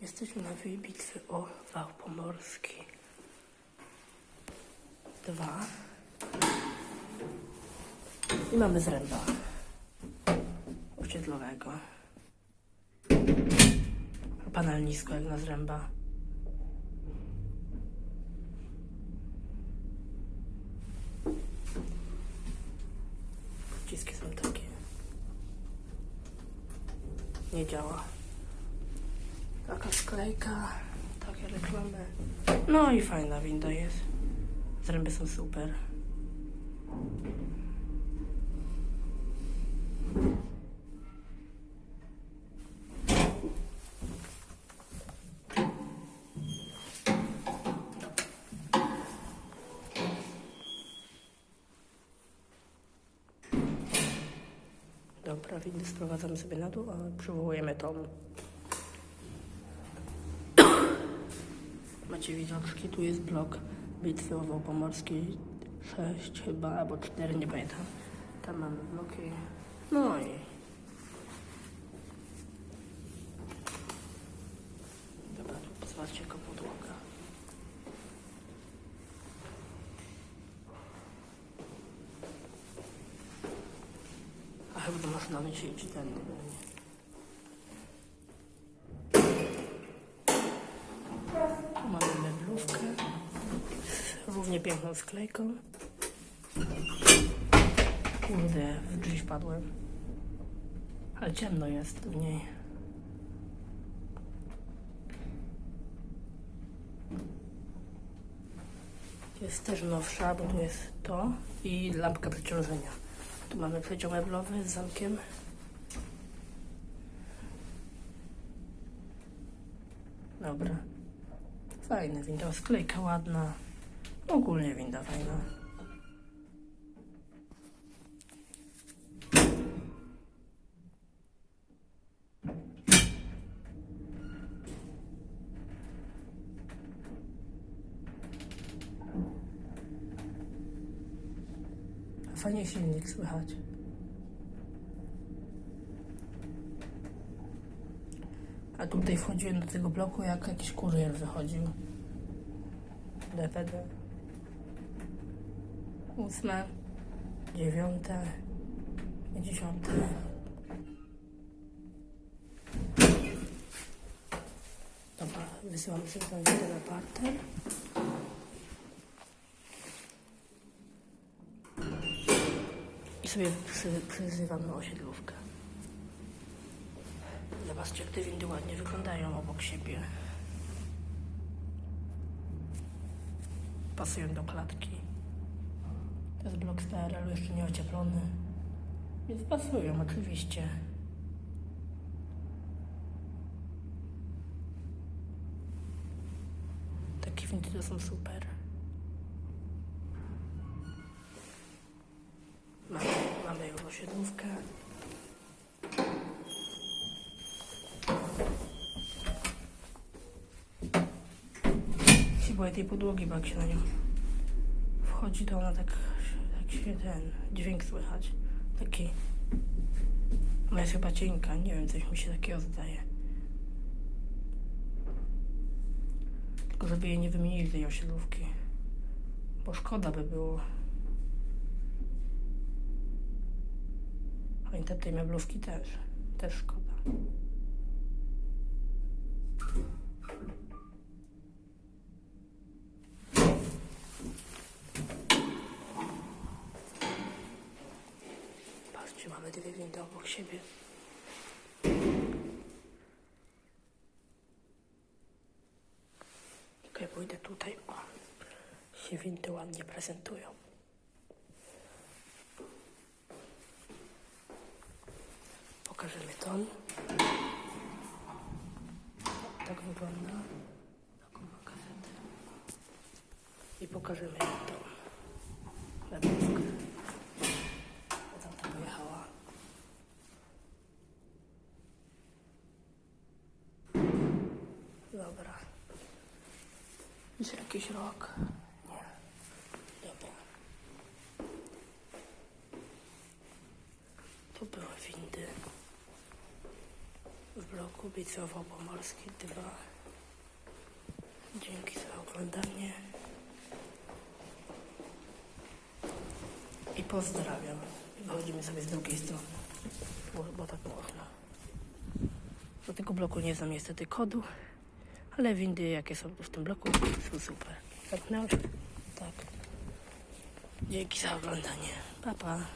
Jesteśmy na bitwy o wał pomorski. Dwa. I mamy zręba osiedlowego. Panel nisko jak na zręba. Przyciski są takie. Nie działa. Taka sklejka, takie reklamy. No i fajna winda jest. Zręby są super. Dobra, windy sprowadzamy sobie na dół, a przywołujemy tą. Macie widoczki, tu jest blok bitwy o Wał Pomorski 6 chyba, albo 4, nie pamiętam. Tam mamy bloki. No i... Dobra, tu zobaczcie jaka podłoga. A chyba do maszynowej się idzie ten, nie? Tu mamy meblówkę z równie piękną sklejką. Kurde, w drzwi wpadłem. Ale ciemno jest w niej. Jest też nowsza, bo tu jest to i lampka przeciążenia. Tu mamy przeciąg meblowy z zamkiem. Dobra. Fajna winda, sklejka ładna. Ogólnie winda fajna. Fajnie silnik słychać. A tutaj wchodziłem do tego bloku, jak jakiś kurier wychodził. DPD. Ósme, dziewiąte, i dziesiąte. Dobra, wysyłam wiedzę na parter. I sobie przy, przyzywamy osiedlówkę. Zobaczcie, jak te windy ładnie wyglądają obok siebie. Pasują do klatki. To jest blok z PRL-u jeszcze nie ocieplony. Więc pasują oczywiście. Takie windy to są super. Mamy, mamy już osiedlówkę. Siła tej podłogi, bo jak się na nią wchodzi, to ona tak, się ten dźwięk słychać. Taki. Ona jest chyba cienka, nie wiem, coś mi się takiego zdaje. Tylko żeby jej nie wymienili tej osiedlówki. Bo szkoda by było. A te- tej meblówki też. Też szkoda. Mamy dwie windy obok siebie. Okej, pójdę tutaj. O, się windy ładnie prezentują. Pokażemy ton. Tak wygląda. Taką ma kasetę. I pokażemy jak to. Dobra. Jest jakiś rok. Nie. Dobra. Tu były windy w bloku Bicowo-Pomorski 2. oglądanie. I pozdrawiam. Wychodzimy sobie z drugiej strony, bo, bo tak można. Do tego bloku nie znam niestety kodu, ale windy jakie są w tym bloku są super. No, tak. Dzięki za oglądanie. Pa, pa.